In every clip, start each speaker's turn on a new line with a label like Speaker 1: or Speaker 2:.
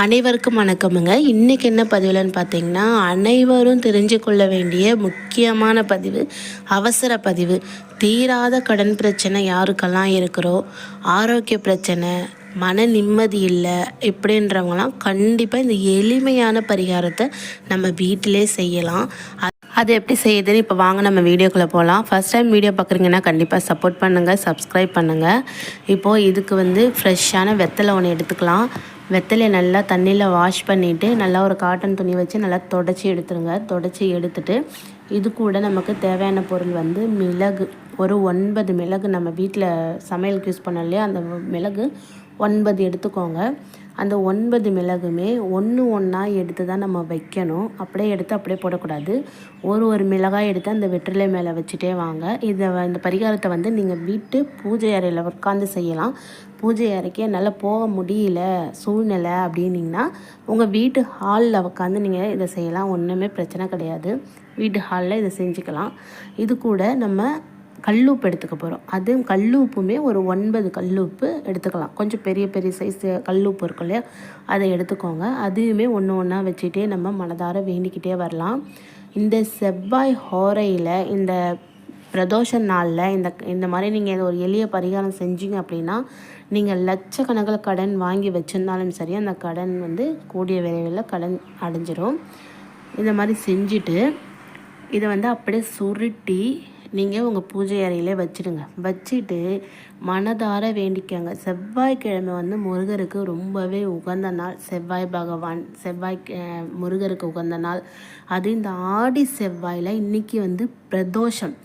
Speaker 1: அனைவருக்கும் வணக்கமுங்க. இன்றைக்கி என்ன பதிவுலன்னு பார்த்தீங்கன்னா அனைவரும் தெரிஞ்சு கொள்ள வேண்டிய முக்கியமான பதிவு அவசர பதிவு. தீராத கடன் பிரச்சனை யாருக்கெல்லாம் இருக்கிறோ ஆரோக்கிய பிரச்சனை மன நிம்மதி இல்லை இப்படின்றவங்களாம் கண்டிப்பாக இந்த எளிமையான பரிகாரத்தை நம்ம வீட்டிலே செய்யலாம். அது எப்படி செய்யுதுன்னு இப்போ வாங்க நம்ம வீடியோக்குள்ளே போகலாம் ஃபஸ்ட் டைம் வீடியோ பார்க்குறீங்கன்னா கண்டிப்பாக சப்போர்ட் பண்ணுங்கள் சப்ஸ்கிரைப் பண்ணுங்கள் இப்போது இதுக்கு வந்து ஃப்ரெஷ்ஷான வெத்தலை ஒன்று எடுத்துக்கலாம். வெத்தலையை நல்லா தண்ணியில் வாஷ் பண்ணிவிட்டு நல்லா ஒரு காட்டன் துணி வச்சு நல்லா தொடச்சி எடுத்துருங்க. தொடச்சி எடுத்துட்டு இது கூட நமக்கு தேவையான பொருள் வந்து மிளகு. ஒரு ஒன்பது மிளகு நம்ம வீட்டில் சமையலுக்கு யூஸ் பண்ணோம் இல்லையா? அந்த மிளகு ஒன்பது எடுத்துக்கோங்க. அந்த ஒன்பது மிளகுமே ஒன்று ஒன்றா எடுத்து தான் நம்ம வைக்கணும். அப்படியே எடுத்து அப்படியே போடக்கூடாது. ஒரு ஒரு மிளகாய் எடுத்து அந்த வெற்றிலை மேலே வச்சுட்டே வாங்க. இதை இந்த பரிகாரத்தை வந்து நீங்கள் வீட்டு பூஜை அறையில் உட்காந்து செய்யலாம். பூஜை அறைக்கு என்னால் போக முடியல சூழ்நிலை அப்படின்னீங்கன்னா உங்கள் வீட்டு ஹாலில் உட்காந்து நீங்கள் இதை செய்யலாம். ஒன்றுமே பிரச்சனை கிடையாது. வீட்டு ஹாலில் இதை செஞ்சுக்கலாம். இது கூட நம்ம கல்லுப்பு எடுத்துக்க போகிறோம் அது கல்லுப்புமே ஒரு ஒன்பது கல்லுப்பு எடுத்துக்கலாம். கொஞ்சம் பெரிய பெரிய சைஸ் கல்லுப்பு இருக்கும் இல்லையா? அதை எடுத்துக்கோங்க. அதையுமே ஒன்று ஒன்றா வச்சுட்டே நம்ம மனதார வேண்டிக்கிட்டே வரலாம். இந்த செவ்வாய் ஹோரையில் இந்த பிரதோஷ நாளில் இந்த இந்த மாதிரி நீங்கள் ஒரு எளிய பரிகாரம் செஞ்சீங்க அப்படின்னா நீங்கள் லட்சக்கணக்கில் கடன் வாங்கி வச்சுருந்தாலும் சரி அந்த கடன் வந்து கூடிய விரைவில் கடன் அடைஞ்சிரும். இந்த மாதிரி செஞ்சுட்டு இதை வந்து அப்படியே சுருட்டி நீங்கள் உங்கள் பூஜை அறையிலே வச்சுடுங்க. வச்சுட்டு மனதார வேண்டிக்கங்க. செவ்வாய்க்கிழமை வந்து முருகருக்கு ரொம்பவே உகந்த நாள். செவ்வாய் பகவான் செவ்வாய் முருகருக்கு உகந்த நாள். அது இந்த ஆடி செவ்வாயில் இன்னைக்கு வந்து பிரதோஷம்.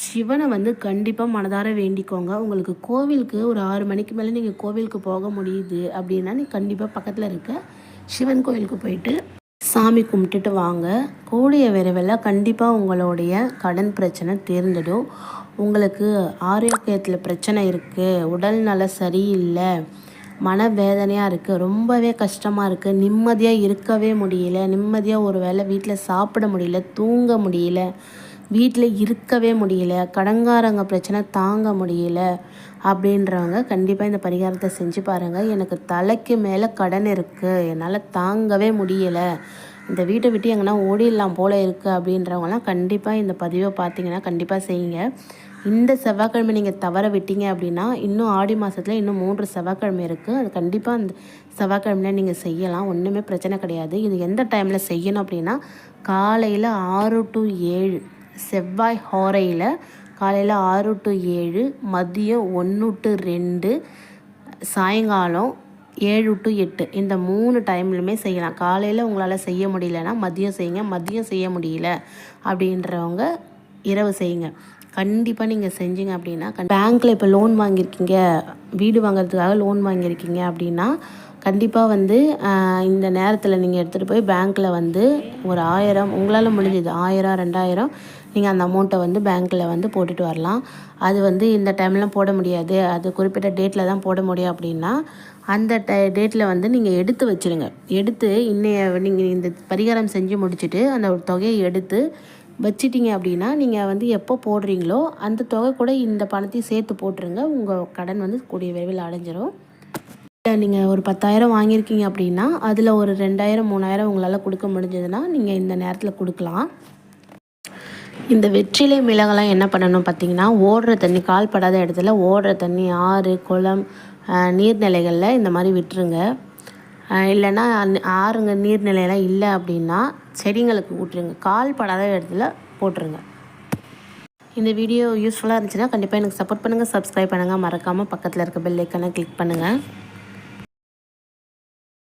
Speaker 1: சிவனை வந்து கண்டிப்பாக மனதார வேண்டிக்கோங்க. உங்களுக்கு கோவிலுக்கு ஒரு ஆறு மணிக்கு மேலே நீங்கள் கோவிலுக்கு போக முடியுது அப்படின்னா நீ கண்டிப்பாக பக்கத்தில் இருக்க சிவன் கோவிலுக்கு போயிட்டு சாமி கும்பிட்டுட்டு வாங்க. கூடிய விரைவில் கண்டிப்பாக உங்களுடைய கடன் பிரச்சனை தீர்ந்துடும். உங்களுக்கு ஆரோக்கியத்தில் பிரச்சனை இருக்குது உடல் நல சரியில்லை மனவேதனையாக இருக்குது ரொம்பவே கஷ்டமாக இருக்குது நிம்மதியாக இருக்கவே முடியல நிம்மதியாக ஒரு வேளை வீட்டில் சாப்பிட முடியல தூங்க முடியல வீட்டில் இருக்கவே முடியல கடங்காரங்க பிரச்சனை தாங்க முடியல அப்படின்றவங்க கண்டிப்பாக இந்த பரிகாரத்தை செஞ்சு பாருங்கள் எனக்கு தலைக்கு மேலே கடன் இருக்குது என்னால் தாங்கவே முடியலை இந்த வீட்டை விட்டு எங்கன்னா ஓடிடலாம் போல் இருக்குது அப்படின்றவங்கலாம் கண்டிப்பாக இந்த பதிவை பார்த்தீங்கன்னா கண்டிப்பாக செய்யுங்க. இந்த செவ்வாய்க்கிழமை நீங்கள் தவற விட்டீங்க அப்படின்னா இன்னும் ஆடி மாதத்தில் இன்னும் மூன்று செவ்வாய்க்கிழமை இருக்குது அது கண்டிப்பாக அந்த செவ்வாய்க்கிழமையில நீங்கள் செய்யலாம். ஒன்றுமே பிரச்சனை கிடையாது. இது எந்த டைமில் செய்யணும் அப்படின்னா காலையில் ஆறு டு ஏழு செவ்வாய் ஹோரையில் காலையில் ஆறு டு ஏழு மதியம் ஒன்று டு ரெண்டு சாயங்காலம் ஏழு டு எட்டு. இந்த மூணு டைம்லையுமே செய்யலாம். காலையில் உங்களால் செய்ய முடியலன்னா மதியம் செய்யுங்க. மதியம் செய்ய முடியல அப்படின்றவங்க இரவு செய்யுங்க. கண்டிப்பாக நீங்கள் செஞ்சீங்க அப்படின்னா பேங்க்கில் இப்போ லோன் வாங்கியிருக்கீங்க. வீடு வாங்குறதுக்காக லோன் வாங்கியிருக்கீங்க அப்படின்னா கண்டிப்பாக வந்து இந்த நேரத்தில் நீங்கள் எடுத்துகிட்டு போய் பேங்க்கில் வந்து ஒரு ஆயிரம் உங்களால் முடிஞ்சது ஆயிரம் ரெண்டாயிரம் நீங்கள் அந்த அமௌண்ட்டை வந்து பேங்க்கில் வந்து போட்டுட்டு வரலாம். அது வந்து இந்த டைம்லாம் போட முடியாது. அது குறிப்பிட்ட டேட்டில் தான் போட முடியும் அப்படின்னா அந்த டை டேட்டில் வந்து நீங்கள் எடுத்து வச்சிருங்க. எடுத்து இன்னைய நீங்கள் இந்த பரிகாரம் செஞ்சு முடிச்சுட்டு அந்த தொகையை எடுத்து வச்சிட்டிங்க அப்படின்னா நீங்கள் வந்து எப்போ போடுறீங்களோ அந்த தொகை கூட இந்த பணத்தையும் சேர்த்து போட்டுருங்க. உங்கள் கடன் வந்து கூடிய விரைவில் அடைஞ்சிரும். இல்லை நீங்கள் ஒரு பத்தாயிரம் வாங்கியிருக்கீங்க அப்படின்னா அதில் ஒரு ரெண்டாயிரம் மூணாயிரம் உங்களால் கொடுக்க முடிஞ்சதுன்னா நீங்கள் இந்த நேரத்தில் கொடுக்கலாம். இந்த வெற்றிலை மிளகெல்லாம் என்ன பண்ணணும் பார்த்தீங்கன்னா ஓடுற தண்ணி கால் படாத இடத்துல ஓடுற தண்ணி ஆறு குளம் நீர்நிலைகளில் இந்த மாதிரி விட்டுருங்க. இல்லைன்னா ஆறுங்க நீர்நிலையெல்லாம் இல்லை அப்படின்னா செடிங்களுக்கு விட்டுருங்க கால் படாத இடத்துல போட்டுருங்க. இந்த வீடியோ யூஸ்ஃபுல்லாக இருந்துச்சுன்னா கண்டிப்பாக எனக்கு சப்போர்ட் பண்ணுங்கள் சப்ஸ்கிரைப் பண்ணுங்கள் மறக்காமல் பக்கத்தில் இருக்க பெல் ஐக்கனை கிளிக் பண்ணுங்கள்